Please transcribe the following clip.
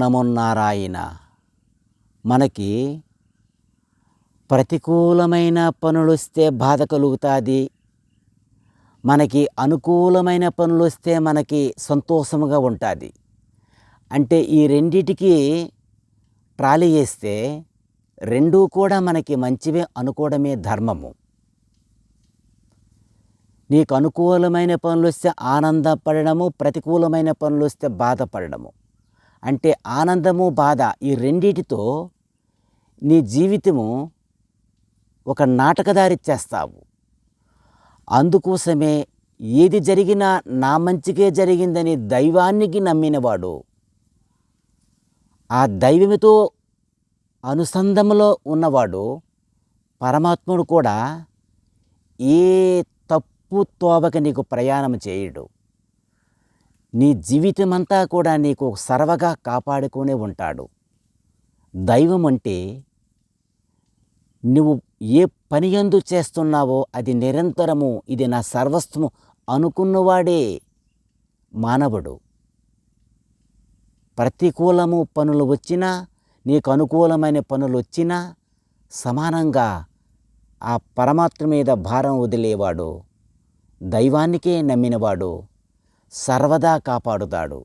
నమో నారాయణ మనకి ప్రతికూలమైన పనులు వస్తే బాధ కలుగుతుంది. మనకి అనుకూలమైన పనులు వస్తే మనకి సంతోషముగా ఉంటుంది. అంటే ఈ రెండిటికి ట్రాలీ వేస్తే రెండూ కూడా మనకి మంచివే అనుకోవడమే ధర్మము. నీకు అనుకూలమైన పనులు వస్తే ఆనందపడము ప్రతికూలమైన పనులు వస్తే బాధపడము అంటే ఆనందము బాధ ఈ రెండిటితో నీ జీవితము ఒక నాటకదారి చేస్తావు. అందుకోసమే ఏది జరిగినా నా మంచికే జరిగిందని దైవానికి నమ్మినవాడు ఆ దైవముతో అనుసంధంలో ఉన్నవాడు పరమాత్ముడు కూడా ఏ తప్పు తోవక నీకు ప్రయాణం చేయడు. నీ జీవితమంతా కూడా నీకు సర్వగా కాపాడుకునే ఉంటాడు. దైవం అంటే నువ్వు ఏ పని ఎందు చేస్తున్నావో అది నిరంతరము ఇది నా సర్వస్వము అనుకున్నవాడే మానవుడు. ప్రతికూలము పనులు వచ్చినా నీకు అనుకూలమైన పనులు వచ్చినా సమానంగా ఆ పరమాత్మ మీద భారం వదిలేవాడు. దైవానికే నమ్మినవాడు. సర్వదా కాపాడుతాడు.